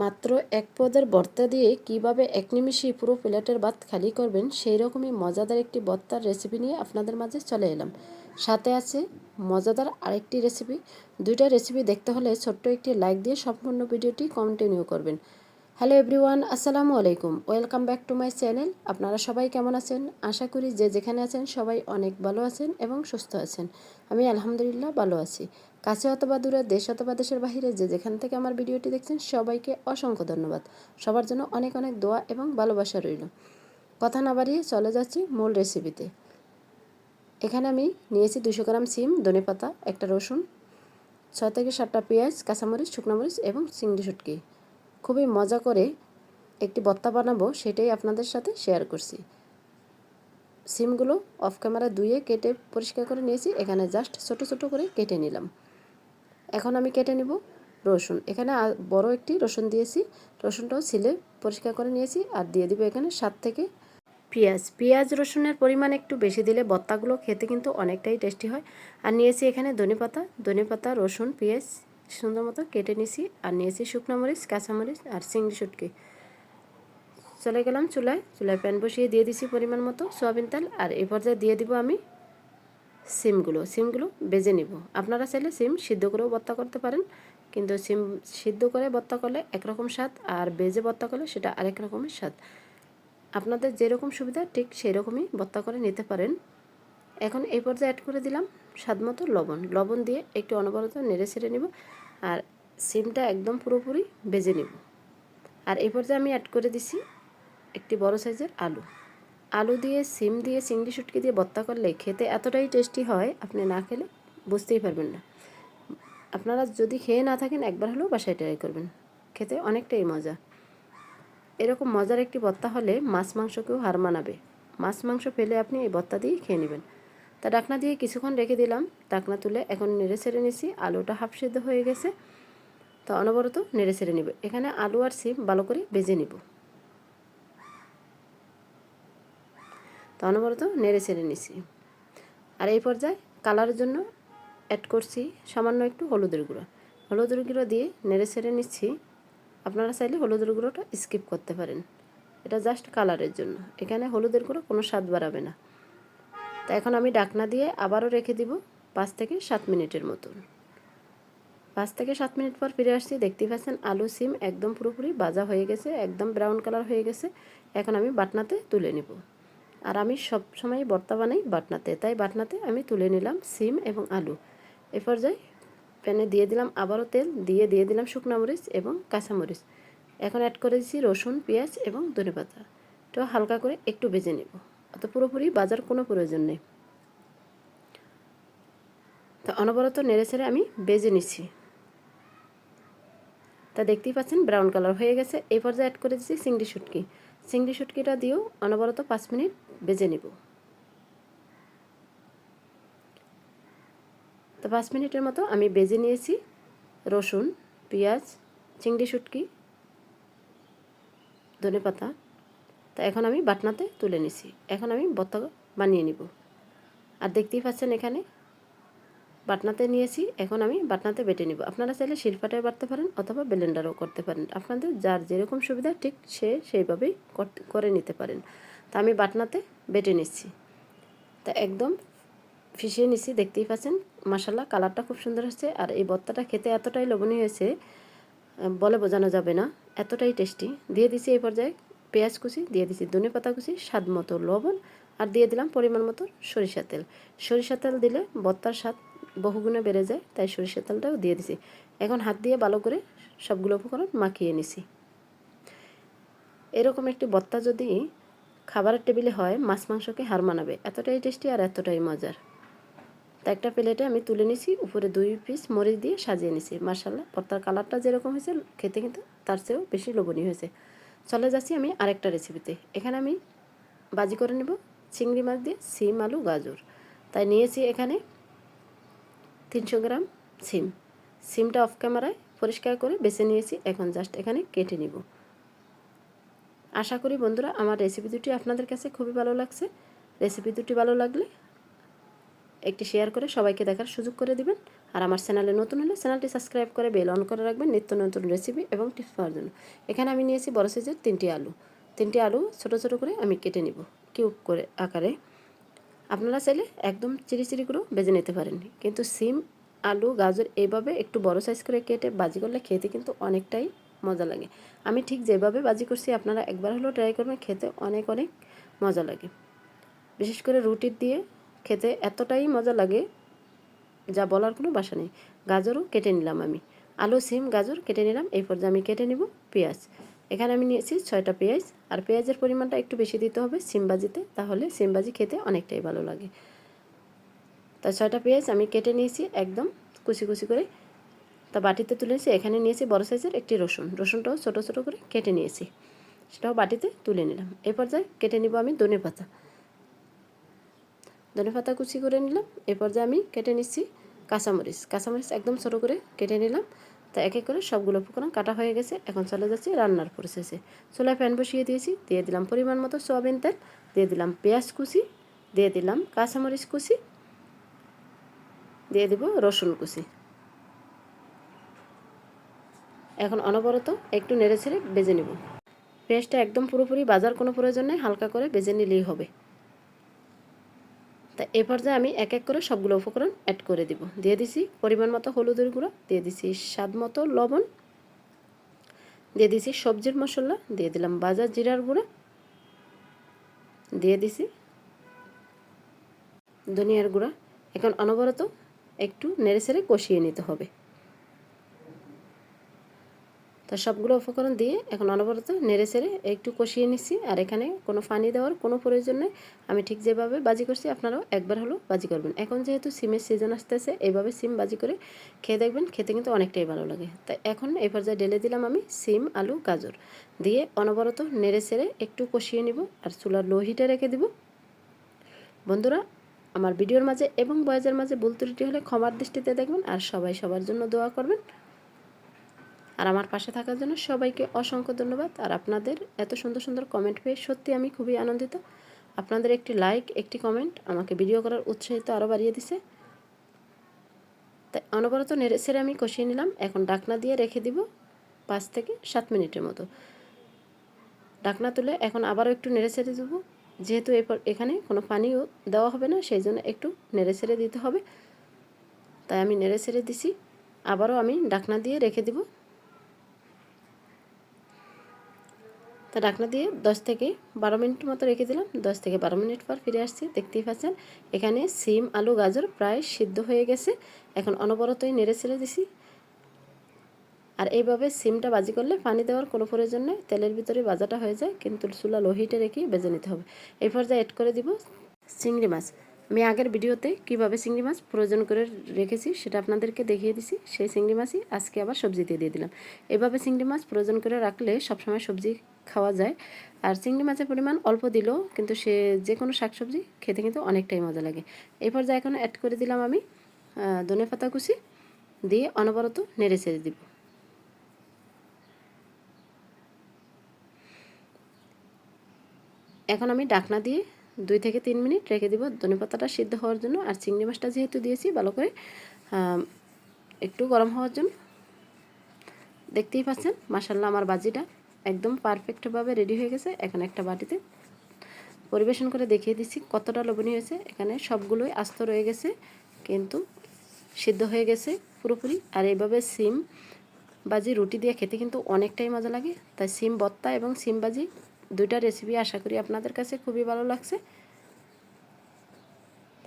মাত্র এক পদের ভর্তা দিয়ে কীভাবে এক নিমিষেই পুরো প্লেটের ভাত খালি করবেন সেই রকমই মজাদার একটি ভর্তার রেসিপি নিয়ে আপনাদের মাঝে চলে এলাম। সাথে আছে মজাদার আরেকটি রেসিপি দুইটা রেসিপি দেখতে হলে ছোট্ট একটি লাইক দিয়ে সম্পূর্ণ ভিডিওটি কন্টিনিউ করবেন। হ্যালো এভরিওয়ান আসসালামু আলাইকুম welcome back to my channel আপনারা সবাই কেমন আছেন? আশা করি যে যেখানে আছেন সবাই অনেক ভালো আছেন এবং সুস্থ আছেন। আমি আলহামদুলিল্লাহ ভালো আছি। কাছে অথবা দূরে, দেশ অথবা দেশের বাহিরে, যে যেখান থেকে আমার ভিডিওটি দেখছেন, সবাইকে অসংখ্য ধন্যবাদ। সবার জন্য অনেক অনেক দোয়া এবং ভালোবাসা রইল। কথা না বাড়িয়ে চলে যাচ্ছি মূল রেসিপিতে এখানে আমি নিয়েছি দুশো গ্রাম সিম, ধনে পাতা, একটা রসুন, ছয় থেকে সাতটা পেঁয়াজ, কাঁচামরিচ, শুকনো মরিচ এবং চিংড়ি শুটকি। খুবই মজা করে একটি বত্তা বানাবো, সেটাই আপনাদের সাথে শেয়ার করছি। সিমগুলো অফ ক্যামেরা ধুয়ে কেটে পরিষ্কার করে নিয়েছি, এখানে জাস্ট ছোট ছোট করে কেটে নিলাম। এখন আমি কেটে নিব রসুন। এখানে বড় একটি রসুন দিয়েছি, রসুনটাও ছিলে পরিষ্কার করে নিয়েছি, আর দিয়ে দিব এখানে সাত থেকে পেঁয়াজ। পেঁয়াজ রসুনের পরিমাণ একটু বেশি দিলে বত্তাগুলো খেতে কিন্তু অনেকটাই টেস্টি হয়। আর নিয়েছি এখানে ধনে পাতা ধনে পাতা রসুন, পেঁয়াজ। সুন্দর মতো কেটে নিয়েছি আর নিয়েছি শুকনো মরিচ কাঁচামরিচ আর চিংড়ি শুটকি। চলে গেলাম চুলায়। চুলায় প্যান বসিয়ে দিয়ে দিছি পরিমাণ মতো সোয়াবিন তেল আর এই পর্যায়ে দিয়ে দিব আমি সিমগুলো। সিমগুলো বেজে নিব। আপনারা চাইলে সিম সিদ্ধ করেও বত্তা করতে পারেন, কিন্তু সিম সিদ্ধ করে বত্তা করলে একরকম স্বাদ আর বেজে বত্তা করলে সেটা আরেক রকমের স্বাদ। আপনাদের যেরকম সুবিধা ঠিক সেই রকমই বত্তা করে নিতে পারেন। এখন এই পর্যায়ে অ্যাড করে দিলাম স্বাদ মতো লবণ। লবণ দিয়ে একটু অনবরত নেড়ে ছেড়ে নিব। আর সিমটা একদম পুরোপুরি বেজে নিব। আর এই পর্যায়ে আমি অ্যাড করে দিছি একটি বড় সাইজের আলু। আলু দিয়ে, সিম দিয়ে, চিংড়ি শুটকি দিয়ে বত্তা করলে খেতে এতটাই টেস্টি হয়, আপনি না খেলে বুঝতেই পারবেন না। আপনারা যদি খেয়ে না থাকেন, একবার হলেও বাসায় ট্রাই করবেন। খেতে অনেকটাই মজা। এরকম মজার একটি বত্তা হলে মাছ মাংসকেও হার মানাবে। মাছ মাংস ফেলে আপনি এই বত্তা দিয়েই খেয়ে নেবেন। তা ডাকনা দিয়ে কিছুক্ষণ রেখে দিলাম। ডাকনা তুলে এখন নেড়ে ছেড়ে নিছি। আলুটা হাফ সিদ্ধ হয়ে গেছে। তো অনবরত নেড়ে ছেড়ে নিব। এখানে আলু আর সিম ভালো করে বেজে নিব। তো অনবরত নেড়ে ছেড়ে নিছি। আর এই পর্যায়ে কালারের জন্য অ্যাড করছি সামান্য একটু হলুদের গুঁড়ো। হলুদের গুঁড়ো দিয়ে নেড়ে ছেড়ে নিচ্ছি। আপনারা চাইলে হলুদের গুঁড়োটা স্কিপ করতে পারেন। এটা জাস্ট কালারের জন্য। এখানে হলুদের গুঁড়ো কোনো স্বাদ বাড়াবে না। তা এখন আমি ডাকনা দিয়ে আবারও রেখে দিব পাঁচ থেকে সাত মিনিটের মতন। পাঁচ থেকে সাত মিনিট পর ফিরে আসছি, দেখতেই পাচ্ছেন আলু, সিম একদম পুরোপুরি ভাজা হয়ে গেছে, একদম ব্রাউন কালার হয়ে গেছে। এখন আমি বাটনাতে তুলে নেব। আর আমি সব সময় বর্তা বানাই বাটনাতে, তাই বাটনাতে আমি তুলে নিলাম সিম এবং আলু। এ পর্যায়ে প্যানে দিয়ে দিলাম আবারও তেল, দিয়ে দিয়ে দিলাম শুকনো মরিচ এবং কাঁচামরিচ এখন অ্যাড করে দিচ্ছি রসুন, পেঁয়াজ এবং ধনে পাতা তো হালকা করে একটু ভেজে নেব। অত পুরোপুরি বাজার কোনো প্রয়োজন নেই। তা অনবরত নেড়ে ছেড়ে আমি বেজে নিচ্ছি। তা দেখতেই পাচ্ছেন ব্রাউন কালার হয়ে গেছে। এই পর্যায়ে অ্যাড করে দিচ্ছি চিংড়ি শুটকি। চিংড়ি শুটকিটা দিয়েও অনবরত পাঁচ মিনিট বেজে নেব। তো পাঁচ মিনিটের মতো আমি বেজে নিয়েছি রসুন, পেঁয়াজ, চিংড়ি শুটকি ধনে পাতা তা এখন আমি বাটনাতে তুলে নিছি। এখন আমি বত্তা বানিয়ে নিব। আর দেখতেই পাচ্ছেন এখানে বাটনাতে নিয়েছি, এখন আমি বাটনাতে বেটে নিব। আপনারা চাইলে শিল্পাটায় বাটতে পারেন অথবা ব্লেন্ডারও করতে পারেন। আপনাদের যার যেরকম সুবিধা, ঠিক সে সেইভাবেই করে নিতে পারেন। তা আমি বাটনাতে বেটে নিচ্ছি। তা একদম ফিসিয়ে নিচ্ছি দেখতেই পাচ্ছেন। মাসাল্লাহ কালারটা খুব সুন্দর হচ্ছে। আর এই বত্তাটা খেতে এতটাই লবণীয় হয়েছে, বলে বোঝানো যাবে না। এতটাই টেস্টি। দিয়ে দিছি এই পর্যায়ে পেঁয়াজ কুচি, দিয়ে দিছি ধনে পাতা কুচি, স্বাদ মতো লবণ, আর দিয়ে দিলাম পরিমাণ মতো সরিষা তেল। সরিষা তেল দিলে বত্তার স্বাদ বহুগুণে বেড়ে যায়, তাই সরিষা তেলটাও দিয়ে দিছি। এখন হাত দিয়ে ভালো করে সবগুলো উপকরণ মাখিয়ে নিছি। এরকম একটি বত্তা যদি খাবারের টেবিলে হয়, মাছ মাংসকে হার মানাবে। এতটাই টেস্টি আর এতটাই মজার। তা একটা প্লেটে আমি তুলে নিছি, উপরে দুই পিস মরিচ দিয়ে সাজিয়ে নিছি। মার্শাল্লাহ পর্তার কালারটা যেরকম হয়েছে, খেতে কিন্তু তার চেয়েও বেশি লোভনীয় হয়েছে। চলে যাচ্ছি আমি আরেকটা রেসিপিতে এখানে আমি বাজি করে নেব চিংড়ি মাছ দিয়ে সিম, আলু, গাজর। তাই নিয়েছি এখানে তিনশো গ্রাম সিম। সিমটা অফ ক্যামেরায় পরিষ্কার করে বেছে নিয়েছি, এখন জাস্ট এখানে কেটে নিব। আশা করি বন্ধুরা, আমার রেসিপি দুটি আপনাদের কাছে খুবই ভালো লাগছে। রেসিপি দুটি ভালো লাগলে একটি শেয়ার করে সবাইকে দেখার সুযোগ করে দিবেন। আর আমার চ্যানেলে নতুন হলে চ্যানেলটি সাবস্ক্রাইব করে বেল অন করে রাখবেন নিত্য নতুন রেসিপি এবং টিপস পাওয়ার জন্য। এখানে আমি নিয়েছি বড় সাইজের তিনটি আলু। তিনটি আলু ছোট ছোট করে আমি কেটে নিব। কিউব করে আকারে। আপনারা চাইলে একদম চিরি করেও বেজে নিতে পারেন। কিন্তু সিম, আলু, গাজর এইভাবে একটু বড় সাইজ করে কেটে বাজি করলে খেতে কিন্তু অনেকটাই মজা লাগে। আমি ঠিক যেভাবে বাজি করছি আপনারা একবার হলেও ট্রাই করবেন, খেতে অনেক অনেক মজা লাগে। বিশেষ করে রুটির দিয়ে খেতে এতটাই মজা লাগে যা বলার কোনো বাসা নেই। গাজরও কেটে নিলাম আমি। আলু, সিম, গাজর কেটে নিলাম। এই পর্যায়ে আমি কেটে নিব পেঁয়াজ। এখানে আমি নিয়েছি ছয়টা পেঁয়াজ। আর পেঁয়াজের পরিমাণটা একটু বেশি দিতে হবে সিমবাজিতে তাহলে সিমবাজি খেতে অনেকটাই ভালো লাগে। তাই ছয়টা পেঁয়াজ আমি কেটে নিয়েছি একদম কুচি কুচি করে। তা বাটিতে তুলে নিয়েছি। এখানে নিয়েছি বড় সাইজের একটি রসুন। রসুনটাও ছোটো ছোটো করে কেটে নিয়েছি। সেটাও বাটিতে তুলে নিলাম। এই পর্যায়ে কেটে নিব আমি ধনে পাতা। ধনে পাতা কুচি করে নিলাম। এই পর্যায়ে আমি কেটে নিচ্ছি কাঁচামরিচ। কাঁচামরিচ একদম ছোটো করে কেটে নিলাম। তা এক এক করে সবগুলো উপকরণ কাটা হয়ে গেছে। এখন চলে যাচ্ছে রান্নার প্রসেসে চুলায় প্যান বসিয়ে দিয়েছি। দিয়ে দিলাম পরিমাণ মতো সোয়াবিন তেল। দিয়ে দিলাম পেঁয়াজ কুচি। দিয়ে দিলাম কাঁচামরিচ কুচি। দিয়ে দিব রসুন কুচি। এখন অনবরত একটু নেড়ে ছেড়ে বেজে নেব। পেঁয়াজটা একদম পুরোপুরি বাজার কোনো প্রয়োজন নেই। হালকা করে বেজে নিলেই হবে। তা এ পর্যায়ে আমি এক এক করে সবগুলো উপকরণ অ্যাড করে দিব। দিয়ে দিছি পরিমাণ মতো হলুদের গুঁড়ো, দিয়ে দিছি স্বাদ মতো লবণ, দিয়ে দিছি সবজির মশলা, দিয়ে দিলাম বাজার জিরার গুঁড়ো, দিয়ে দিছি ধনিয়ার গুঁড়া। এখন অনবরত একটু নেড়ে সেড়ে কষিয়ে নিতে হবে। তো সবগুলো উপকরণ দিয়ে এখন অনবরত নেড়ে ছেড়ে একটু কষিয়ে নিচ্ছি। আর এখানে কোনো পানি দেওয়ার কোনো প্রয়োজন নেই। আমি ঠিক যেভাবে বাজি করছি, আপনারাও একবার হলেও বাজি করবেন। এখন যেহেতু সিমের সিজন আসতেছে, এইভাবে সিম বাজি করে খেয়ে দেখবেন, খেতে কিন্তু অনেকটাই ভালো লাগে। তাই এখন এই পর্যায়ে ঢেলে দিলাম আমি সিম, আলু, গাজর। দিয়ে অনবরত নেড়ে ছেড়ে একটু কষিয়ে নিব আর চুলার লো হিটে রেখে দিব। বন্ধুরা, আমার ভিডিওর মাঝে এবং বয়েজের মাঝে ভুল ত্রুটি হলে ক্ষমার দৃষ্টিতে দেখবেন আর সবাই সবার জন্য দোয়া করবেন। আর আমার পাশে থাকার জন্য সবাইকে অসংখ্য ধন্যবাদ। আর আপনাদের এত সুন্দর সুন্দর কমেন্ট পেয়ে সত্যি আমি খুবই আনন্দিত। আপনাদের একটি লাইক একটি কমেন্ট আমাকে ভিডিও করার উৎসাহিত আরও বাড়িয়ে দিছে। তাই অনবরত নেড়ে ছেড়ে আমি কষিয়ে নিলাম। এখন ডাকনা দিয়ে রেখে দিব পাঁচ থেকে সাত মিনিটের মতো। ডাকনা তুলে এখন আবারও একটু নেড়ে ছেড়ে দেবো। যেহেতু এরপর এখানে কোনো পানিও দেওয়া হবে না, সেই জন্য একটু নেড়ে ছেড়ে দিতে হবে। তাই আমি নেড়ে ছেড়ে দিছি। আবারও আমি ডাকনা দিয়ে রেখে দিব। তা ঢাকনা দিয়ে দশ থেকে বারো মিনিট মতো রেখে দিলাম। দশ থেকে বারো মিনিট পর ফিরে আসছি। দেখতেই পাচ্ছেন, এখানে সিম, আলু, গাজর প্রায় সিদ্ধ হয়ে গেছে। এখন অনবরতই নেড়ে ছেড়ে দিছি। আর এইভাবে সিমটা বাজি করলে পানি দেওয়ার কোনো প্রয়োজন নেই। তেলের ভিতরে বাজাটা হয়ে যায়, কিন্তু চুলা লোহিটে রেখে বেজে নিতে হবে। এই পর্যায়ে অ্যাড করে দিব, চিংড়ি মাছ। আমি আগের ভিডিওতে কীভাবে চিংড়ি মাছ প্রয়োজন করে রেখেছি সেটা আপনাদেরকে দেখিয়ে দিছি। সেই চিংড়ি মাছই আজকে আবার সবজিতে দিয়ে দিলাম। এভাবে চিংড়ি মাছ প্রয়োজন করে রাখলে সবসময় সবজি খাওয়া যায়। আর চিংড়ি মাছের পরিমাণ অল্প দিলেও কিন্তু সে যে কোনো শাকসবজি খেতে কিন্তু অনেকটাই মজা লাগে। এই পর্যায়ে এখন অ্যাড করে দিলাম আমি ধনে পাতা কুচি দিয়ে অনবরত নেড়ে ছেড়ে দিব। এখন আমি ডাকনা দিয়ে দুই থেকে তিন মিনিট রেখে দিব। ধনে পাতাটা সিদ্ধ হওয়ার জন্য আর চিংড়ি মাছটা যেহেতু দিয়েছি, ভালো করে একটু গরম হওয়ার জন্য। দেখতেই পাচ্ছেন মাসাল্লাহ আমার বাজিটা একদম পারফেক্টভাবে রেডি হয়ে গেছে এখন একটা বাটিতে। পরিবেশন করে দেখিয়ে দিচ্ছি কতটা লবণী হয়েছে। এখানে সবগুলোই আস্ত রয়ে গেছে, কিন্তু সিদ্ধ হয়ে গেছে পুরোপুরি। আর এইভাবে সিম বাজি, রুটি দিয়ে খেতে কিন্তু অনেকটাই মজা লাগে। তাই সিম বত্তা এবং সিম বাজি দুইটা রেসিপি আশা করি আপনাদের কাছে খুবই ভালো লাগছে।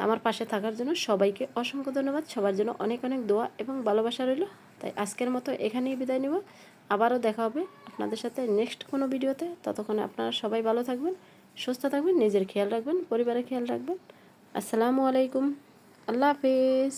আমার পাশে থাকার জন্য সবাইকে অসংখ্য ধন্যবাদ। সবার জন্য অনেক অনেক দোয়া এবং ভালোবাসা রইল। তাই আজকের মতো এখানেই বিদায় নিব। আবারও দেখা হবে আপনাদের সাথে নেক্সট কোনো ভিডিওতে। ততক্ষণে আপনারা সবাই ভালো থাকবেন, সুস্থ থাকবেন, নিজের খেয়াল রাখবেন, পরিবারের খেয়াল রাখবেন। আসসালামু আলাইকুম। আল্লাহ হাফিজ।